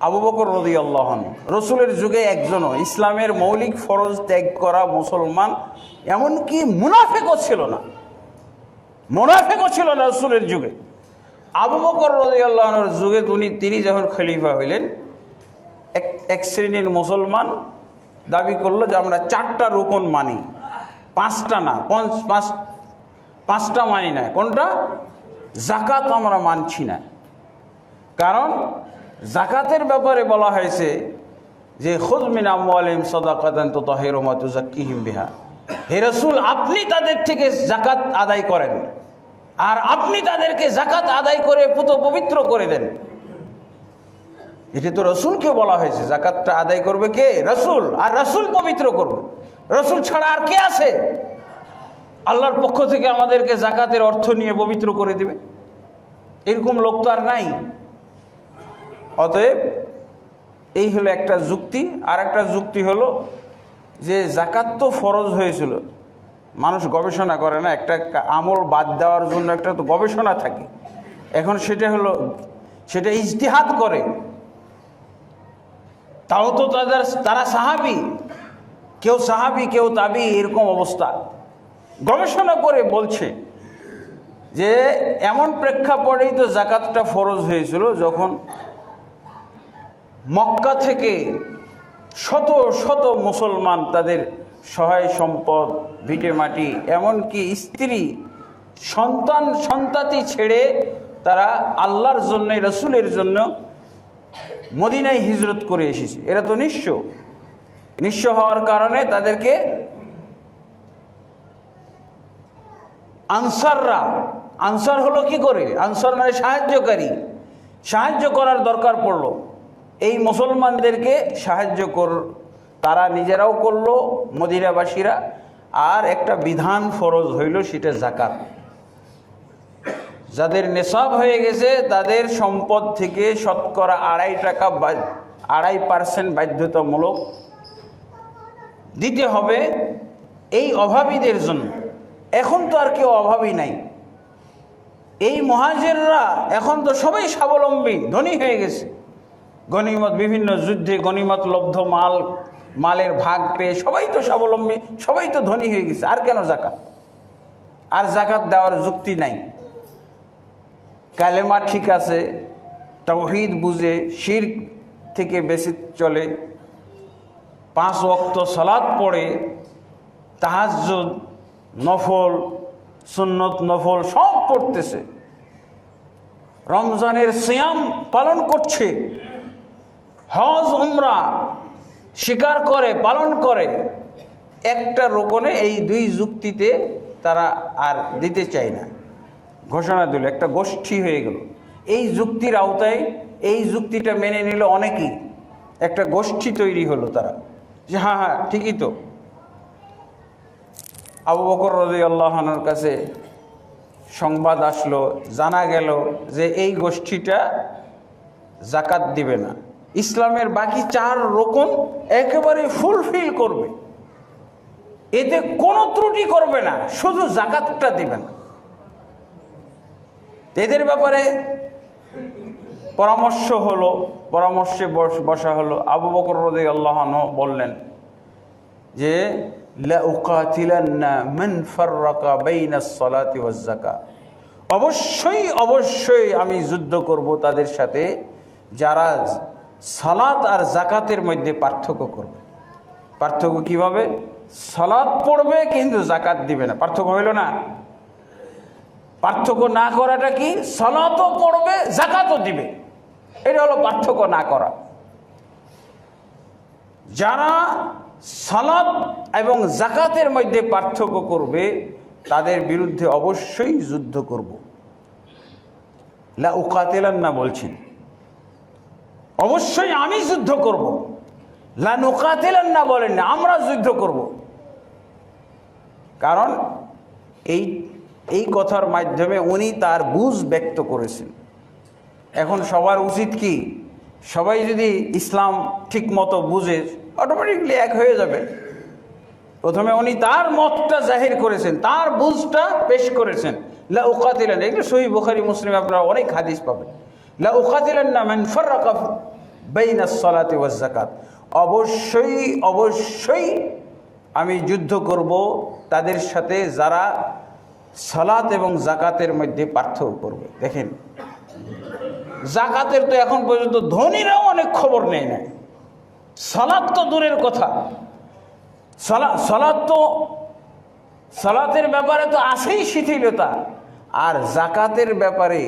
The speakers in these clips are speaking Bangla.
আবু বকর রদি আল্লাহন রসুলের যুগে একজনও ইসলামের মৌলিক ফরজ ত্যাগ করা মুসলমান, এমনকি মুনাফেকও ছিল না। মুনাফেকও ছিল না রসুলের যুগে। আবু বকর রদি আল্লাহনের যুগে তিনি তিনি যখন খলিফা হইলেন, এক এক শ্রেণির মুসলমান দাবি করল যে আমরা চারটা রোকন মানি। পাঁচটা না, পঞ্চ, পাঁচ, পাঁচটা মানি না কোনটা? জাকাত আমরা মানছি না। কারণ জাকাতের ব্যাপারে বলা হয়েছে যে, খুদ মিনা মোয়ালিম সদাকাতান তো তাহেরমা বিহা। হে রসুল, আপনি তাদের থেকে জাকাত আদায় করেন। আর আপনি তাদেরকে জাকাত আদায় করে পুত পবিত্র করে দেন। এটা তো রসুলকে বলা হয়েছে, জাকাতটা আদায় করবে কে? রসুল। আর রসুল পবিত্র করবে। রসুল ছাড়া আর কে আছে? আল্লাহর পক্ষ থেকে আমাদেরকে জাকাতের অর্থ নিয়ে পবিত্র করে দেবে। এরকম লোক তো আর নাই। অতএব এই হলো একটা যুক্তি, আর একটা যুক্তি হলো যে জাকাত তো ফরজ হয়েছিল। মানুষ গবেষণা করে না, একটা আমল বাদ দেওয়ার জন্য একটা তো গবেষণা থাকে। এখন সেটা হলো, সেটা ইজতিহাদ করে। তাও তো তাদের, তারা সাহাবি। কেউ সাহাবি, কেউ তাবি, এরকম অবস্থা। গবেষণা করে বলছে যে, এমন প্রেক্ষাপটেই তো জাকাতটা ফরজ হয়েছিল যখন মক্কা থেকে শত শত মুসলমান তাদের সহায় সম্পদ, ভিটে মাটি, এমনকি স্ত্রী, সন্তান, সন্তাতি ছেড়ে তারা আল্লাহর জন্য, রসুলের জন্য মদিনায় হিজরত করে এসেছে। এরা তো নিঃস্ব। নিঃস্ব হওয়ার কারণে তাদেরকে আনসাররা, আনসার হলো কি করে? আনসার মানে সাহায্যকারী। সাহায্য করার দরকার পড়ল। এই মুসলমানদেরকে সাহায্য কর, তারা নিজেরাও করল মদিরাবাসীরা আর একটা বিধান ফরজ হইল সেটা জাকাত যাদের নেশাব হয়ে গেছে, তাদের সম্পদ থেকে শতকরা আড়াই টাকা আড়াই পার্সেন্ট বাধ্যতামূলক দিতে হবে এই অভাবীদের জন্য। এখন তো আর কেউ অভাবী নাই। এই মহাজেররা এখন তো সবাই স্বাবলম্বী, ধনী হয়ে গেছে। গনিমত বিভিন্ন যুদ্ধে গনিমত লব্ধ মাল, মালের ভাগ পেয়ে সবাই তো স্বাবলম্বী, সবাই তো ধনী হয়ে গেছে, আর কেন জাকাত? আর জাকাত দেওয়ার যুক্তি নাই। কালেমা ঠিক আছে তৌহিদ বুঝে শির থেকে বেশি চলে। পাঁচ অক্ত সালাদ পড়ে, তাহাজ্জুদ, নফল, সুন্নত, নফল সব পড়তেছে। রমজানের সিয়াম পালন করছে। হজ, উমরা স্বীকার করে, পালন করে, একটা রোপণে এই দুই যুক্তিতে তারা আর দিতে চায় না। ঘোষণা দিল, একটা গোষ্ঠী হয়ে গেল। এই যুক্তির আওতায় এই যুক্তিটা মেনে নিল অনেকেই। একটা গোষ্ঠী তৈরি হলো তারা। যে হ্যাঁ হ্যাঁ ঠিকই তো। আবু বকর রদি আল্লাহনের কাছে সংবাদ আসলো, জানা গেল যে এই গোষ্ঠীটা জাকাত দিবে না। ইসলামের বাকি চার রকম একেবারে ফুলফিল করবে। এতে কোনো ত্রুটি করবে না, শুধু জাকাতটা দিবে না। এদের ব্যাপারে পরামর্শ হলো, পরামর্শে বস- হলো। আবু বকর রদি আল্লাহন বললেন যে অবশ্যই অবশ্যই আমি যুদ্ধ করব তাদের সাথে। যারা সালাত আর জাকাতের মধ্যে পার্থক্য করবে। পার্থক্য কীভাবে? সালাত পড়বে কিন্তু জাকাত দিবে না। পার্থক্য হইল না। পার্থক্য না করাটা কি? সালাতও পড়বে, জাকাতও দিবে। এটা হলো পার্থক্য না করা। যারা সালাত এবং জাকাতের মধ্যে পার্থক্য করবে, তাদের বিরুদ্ধে অবশ্যই যুদ্ধ করব। লা উকাতেলান না বলছেন অবশ্যই আমি যুদ্ধ করব। লা নুকাতেলান না বলেন না, আমরা যুদ্ধ করব। কারণ এই এই কথার মাধ্যমে উনি তার বুঝ ব্যক্ত করেছেন। এখন সবার উচিত কি, সবাই যদি ইসলাম ঠিক মতো বুঝে অটোমেটিকলি এক হয়ে যাবে। প্রথমে উনি তার মতটা জাহির করেছেন, তার বুঝটা পেশ করেছেন। লা উকাতিলেন এগুলো সহি বুখারি, মুসলিম, আপনারা অনেক হাদিস পাবেন। লা উকাতিলেন না মান ফাররাকা বেইনা সলাতে ওয়াজ জাকাত অবশ্যই অবশ্যই আমি যুদ্ধ করব, তাদের সাথে যারা সালাত এবং জাকাতের মধ্যে পার্থক্য করবে। দেখেন জাকাতের তো এখন পর্যন্ত ধনীরাও অনেক খবর নেয় না সালাদ তো দূরের কথা। সালা সালাদ তো, সালাতের ব্যাপারে তো আসেই শিথিলতা। আর জাকাতের ব্যাপারে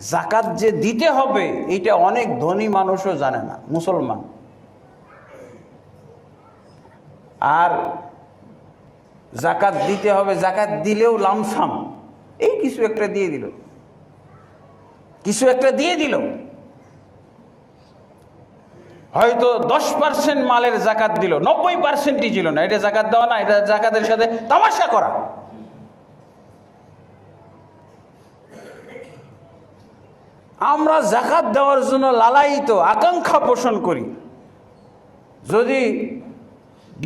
জাকাত যে দিতে হবে, এটা অনেক ধনী মানুষও জানে না, মুসলমান। আর জাকাত দিতে হবে, জাকাত দিলেও লামসাম। এই কিছু একটা দিয়ে দিল। কিছু একটা দিয়ে দিল। হয়তো দশ পার্সেন্ট মালের জাকাত দিল, নব্বই পার্সেন্টই ছিল না, এটা জাকাত দেওয়া না, এটা জাকাতের সাথে তামাশা করা। আমরা জাকাত দেওয়ার জন্য লালায়িত আকাঙ্ক্ষা পোষণ করি। যদি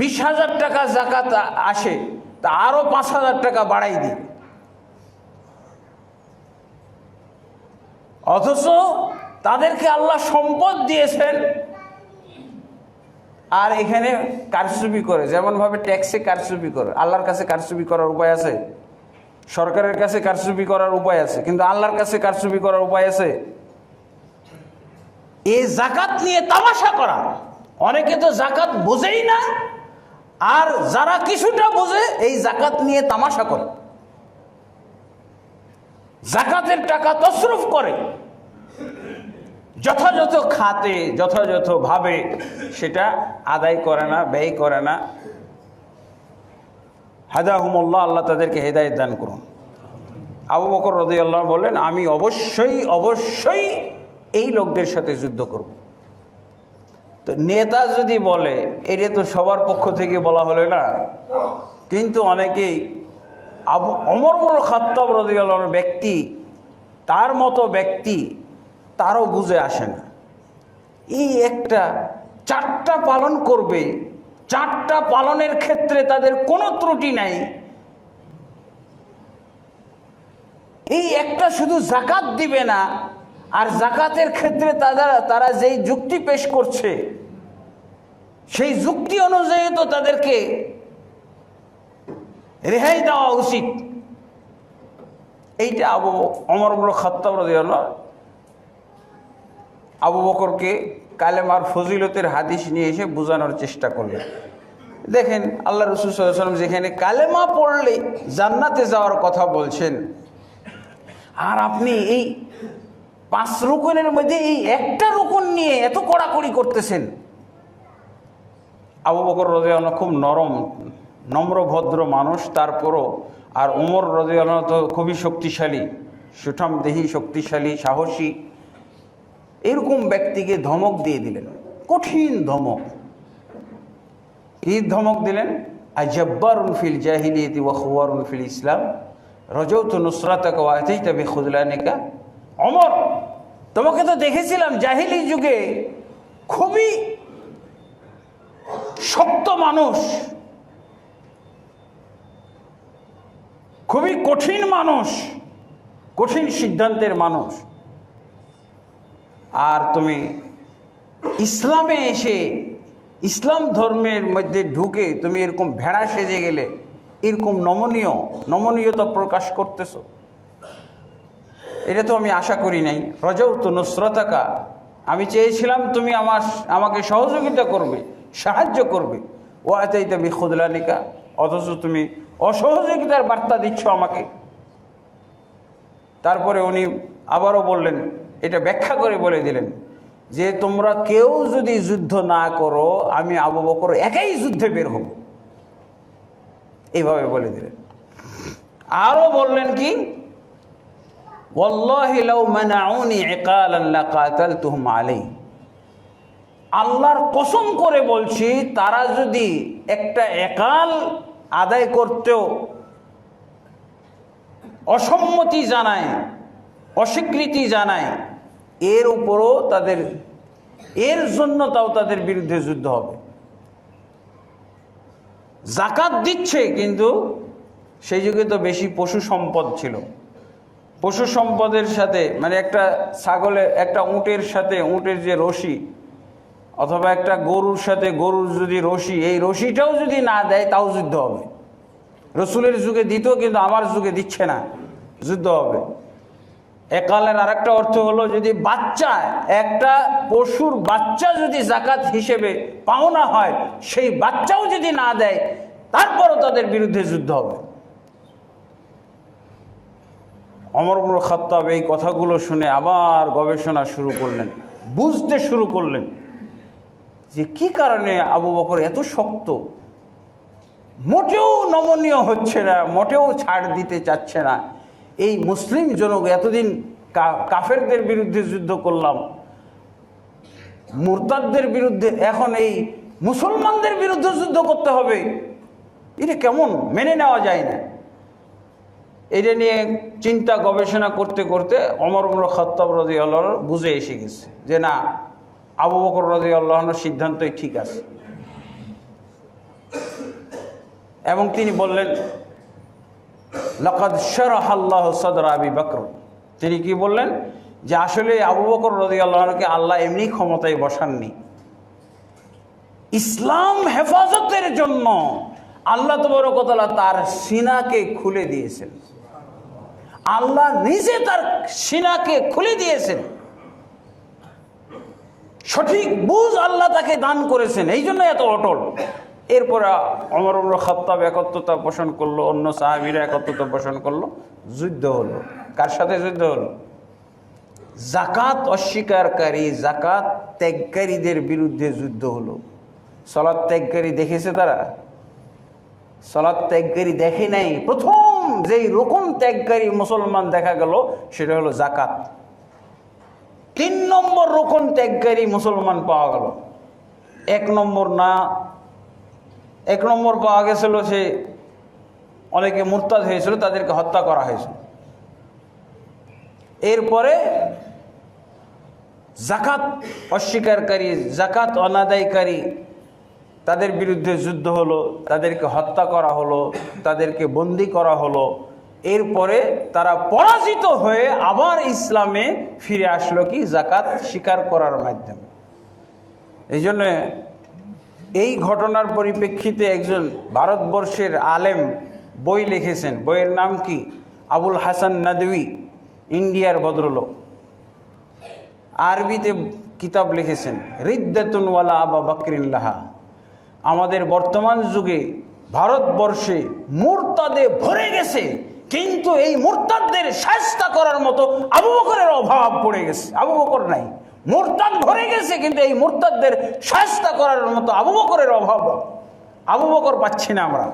বিশ হাজার টাকা জাকাত আসে, তা আরও পাঁচ হাজার টাকা বাড়াই দিই। অথচ তাদেরকে আল্লাহ সম্পদ দিয়েছেন। আর এখানে কারচুপি করে, যেমনভাবে ট্যাক্সে কারচুপি করে, আল্লাহর কাছে কারচুপি করার উপায় আছে? সরকারের কাছে কারচুপি করার উপায় আছে, কিন্তু আল্লাহর কাছে কারচুপি করার উপায় আছে? এই জাকাত নিয়ে তামাশা করা। অনেকে তো জাকাত বোঝেই না, আর যারা কিছুটা বোঝে, এই জাকাত নিয়ে তামাশা করে। জাকাতের টাকা তসরুফ করে। যথাযথ খাতে, যথাযথভাবে সেটা আদায় করে না, ব্যয় করে না। হাদাহুমুল্লাহ, আল্লাহ তাদেরকে হেদায়ত দান করুন। আবু বকর রদি আল্লাহ বললেন, আমি অবশ্যই অবশ্যই এই লোকদের সাথে যুদ্ধ করব। তো নেতা যদি বলে, এটা তো সবার পক্ষ থেকে বলা হলো না, কিন্তু অনেকেই আবু অমর খাত্তাব রদিয়াল্লাহর ব্যক্তি, তার মতো ব্যক্তি, তারও বুঝে আসে না। এই একটা চারটা পালন করবে চারটা পালনের ক্ষেত্রে তাদের কোনো ত্রুটি নাই। এই একটা শুধু জাকাত দিবে না, আর জাকাতের ক্ষেত্রে তারা তারা যেই যুক্তি পেশ করছে, সেই যুক্তি অনুযায়ী তো তাদেরকে রেহাই দেওয়া উচিত। এইটা আবু অমর খত্তাব রাদিয়াল্লাহু আবু বকরকে কালেমার ফজিলতের হাদিস নিয়ে এসে বোঝানোর চেষ্টা করলেন। দেখেন, আল্লাহ রসুল সাল্লাম যেখানে কালেমা পড়লে জান্নাতে যাওয়ার কথা বলছেন, আর আপনি এই পাঁচ রুকনের মধ্যে এই একটা রুকন নিয়ে এত কড়াকড়ি করতেছেন। আবু বকর রদিয়ানা খুব নরম, নম্র, ভদ্র মানুষ, তারপরও আর উমর রদিয়ানা তো খুবই শক্তিশালী, সুঠাম, দেহি, শক্তিশালী, সাহসী। এরকম ব্যক্তিকে ধমক দিয়ে দিলেন। কঠিন ধমক। কি ধমক দিলেন? আজব্বারুন ফিল জাহিলিয়তি ওয়া খুয়ারুন ফিল ইসলাম। রজৌত নুসরাতাকা ওয়া আতাইতা বিখুদলানিকা। অমর, তোমাকে তো দেখেছিলাম জাহিলি যুগে খুবই শক্ত মানুষ। খুবই কঠিন মানুষ, কঠিন সিদ্ধান্তের মানুষ। আর তুমি ইসলামে এসে ইসলাম ধর্মের মধ্যে ঢুকে তুমি এরকম ভেড়া সেজে গেলে এরকম নমনীয়, নমনীয়তা প্রকাশ করতেছো। এটা তো আমি আশা করি নাই। রজৌ তো নুসরতাকা। আমি চেয়েছিলাম তুমি আমার, আমাকে সহযোগিতা করবে, সাহায্য করবে। ও আচাইতে বিখুদলানিকা। অথচ তুমি অসহযোগিতার বার্তা দিচ্ছ আমাকে। তারপরে উনি আবারও বললেন এটা ব্যাখ্যা করে বলে দিলেন যে তোমরা কেউ যদি যুদ্ধ না করো, আমি আবু বকর একাই যুদ্ধে বের হব। এইভাবে বলে দিলেন। আরও বললেন কি? আল্লাহর কসম করে বলছি, তারা যদি একটা একাল আদায় করতেও অসম্মতি জানায় অস্বীকৃতি জানায়, এর উপরও তাদের, এর জন্য তাও তাদের বিরুদ্ধে যুদ্ধ হবে। জাকাত দিচ্ছে, কিন্তু সেই যুগে তো বেশি পশু সম্পদ ছিল। পশু সম্পদের সাথে মানে একটা ছাগলের একটা উটের সাথে, উটের যে রশি, অথবা একটা গরুর সাথে, গরুর যদি রশি, এই রশিটাও যদি না দেয়, তাও যুদ্ধ হবে। রসুলের যুগে দিত, কিন্তু আমার যুগে দিচ্ছে না, যুদ্ধ হবে। একালের আরেকটা অর্থ হলো যদি বাচ্চা, একটা পশুর বাচ্চা যদি জাকাত হিসেবে পাওনা হয়, সেই বাচ্চাও যদি না দেয়, তারপরও তাদের বিরুদ্ধে যুদ্ধ হবে। অমরপুর খত্তাব এই কথাগুলো শুনে আবার গবেষণা শুরু করলেন, বুঝতে শুরু করলেন যে কি কারণে আবু বকর এত শক্ত। মোটেও নমনীয় হচ্ছে না, মোটেও ছাড় দিতে চাচ্ছে না। এই মুসলিম জনক এতদিন কাফেরদের বিরুদ্ধে যুদ্ধ করলাম, মুরতাদদের বিরুদ্ধে, এখন এই মুসলমানদের বিরুদ্ধে যুদ্ধ করতে হবে। এটা কেমন? মেনে নেওয়া যায় না। এটা নিয়ে চিন্তা গবেষণা করতে করতে অমর খত্তাব রাজি আল্লাহ বুঝে এসে গেছে যে না, আবু বকর রাজি আল্লাহর সিদ্ধান্তই ঠিক আছে। এবং তিনি বললেন লকাদ আল্লাহ সদর আবি বকর। তিনি কি বললেন? যে আসলে আবু বকর রাজি আল্লাহকে আল্লাহ এমনি ক্ষমতায় বসাননি। ইসলাম হেফাজতের জন্য আল্লাহ তবরকতলা তার সিনাকে খুলে দিয়েছেন। আল্লাহ নিজে তার সিনাকে খুলে দিয়েছেন। সঠিক বুঝ আল্লাহ তাকে দান করেছেন। এই জন্য এত অটল। এরপরে অমর খত্তাব একত্রতা পোষণ করল, অন্য সাহাবিরা একত্রতা পোষণ করল, যুদ্ধ হলো। কার সাথে যুদ্ধ হলো? জাকাত অস্বীকারী, জাকাত ত্যাগকারীদের বিরুদ্ধে যুদ্ধ হলো। সলাৎ ত্যাগকারী দেখেছে তারা? সলাৎ ত্যাগকারী দেখে নাই। প্রথম যেই রকম ত্যাগকারী মুসলমান দেখা গেল, সেটা হলো জাকাত। তিন নম্বর রকম ত্যাগকারী মুসলমান পাওয়া গেল। এক নম্বর না এক নম্বর পাওয়া গেছিল সে অনেকে মুরতাদ হয়েছিল, তাদেরকে হত্যা করা হয়েছিল এরপরে জাকাত অস্বীকারী, জাকাত অনাদায়কারী তাদের বিরুদ্ধে যুদ্ধ হলো, তাদেরকে হত্যা করা হলো, তাদেরকে বন্দি করা হলো। এরপরে তারা পরাজিত হয়ে আবার ইসলামে ফিরে আসলো কি? জাকাত স্বীকার করার মাধ্যমে। এই জন্য এই ঘটনার পরিপ্রেক্ষিতে একজন ভারতবর্ষের আলেম বই লিখেছেন। বইয়ের নাম কি? আবুল হাসান নাদবি ইন্ডিয়ার ভদ্রলোক। আরবিতে কিতাব লিখেছেন রিদ্দাতুনওয়ালা আবা বাকরিল্লাহা আমাদের বর্তমান যুগে ভারতবর্ষে মুরতাদে ভরে গেছে, কিন্তু এই মুরতাদদের শাস্তা করার মতো আবু বকরের অভাব পড়ে গেছে। আবু বকর নাই। মুরতাদ ভরে গেছে, কিন্তু এই মোরতাদদের সাহস্তা করার মতো আবু বকরের অভাব। আবু বকর পাচ্ছি না আমরা।